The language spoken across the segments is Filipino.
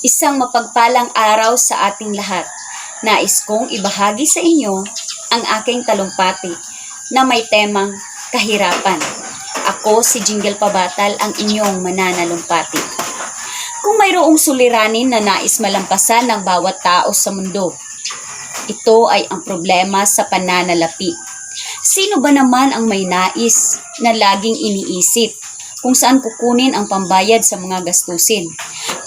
Isang mapagpalang araw sa ating lahat. Nais kong ibahagi sa inyo ang aking talumpati na may temang kahirapan. Ako si Jingle Pabatal ang inyong mananalumpati. Kung mayroong suliranin na nais malampasan ng bawat tao sa mundo, ito ay ang problema sa pananalapi. Sino ba naman ang may nais na laging iniisip kung saan kukunin ang pambayad sa mga gastusin?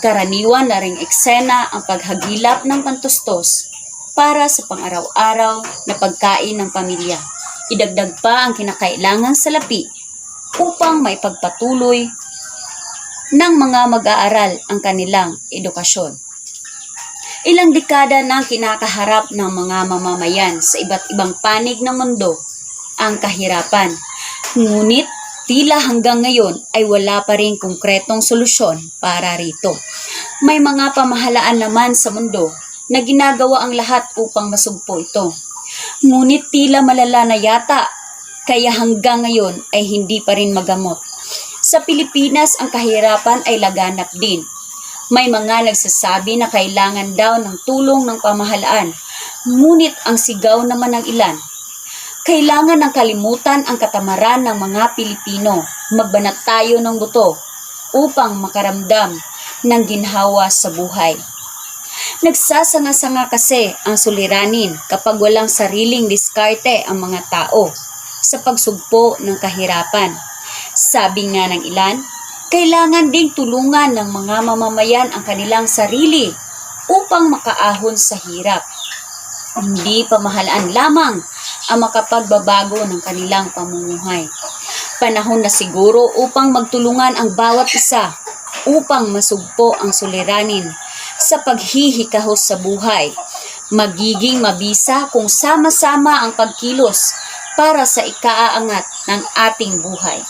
Karaniwan na ring eksena ang paghagilap ng pantustos para sa pang-araw-araw na pagkain ng pamilya. Idagdag pa ang kinakailangang salapi upang may pagpatuloy ng mga mag-aaral ang kanilang edukasyon. Ilang dekada nang kinakaharap ng mga mamamayan sa iba't ibang panig ng mundo ang kahirapan. Ngunit tila hanggang ngayon ay wala pa rin konkretong solusyon para rito. May mga pamahalaan naman sa mundo na ginagawa ang lahat upang masugpo ito. Ngunit tila malala na yata kaya hanggang ngayon ay hindi pa rin magamot. Sa Pilipinas, ang kahirapan ay laganap din. May mga nagsasabi na kailangan daw ng tulong ng pamahalaan, ngunit ang sigaw naman ng ilan. Kailangan ng kalimutan ang katamaran ng mga Pilipino. Magbanat tayo ng buto upang makaramdam ng ginhawa sa buhay. Nagsasanga-sanga kasi ang suliranin kapag walang sariling diskarte ang mga tao sa pagsugpo ng kahirapan. Sabi nga ng ilan, kailangan ding tulungan ng mga mamamayan ang kanilang sarili upang makaahon sa hirap. Hindi pamahalaan lamang ang makapagbabago ng kanilang pamumuhay. Panahon na siguro upang magtulungan ang bawat isa upang masugpo ang suliranin sa paghihikahos sa buhay. Magiging mabisa kung sama-sama ang pagkilos para sa ikaaangat ng ating buhay.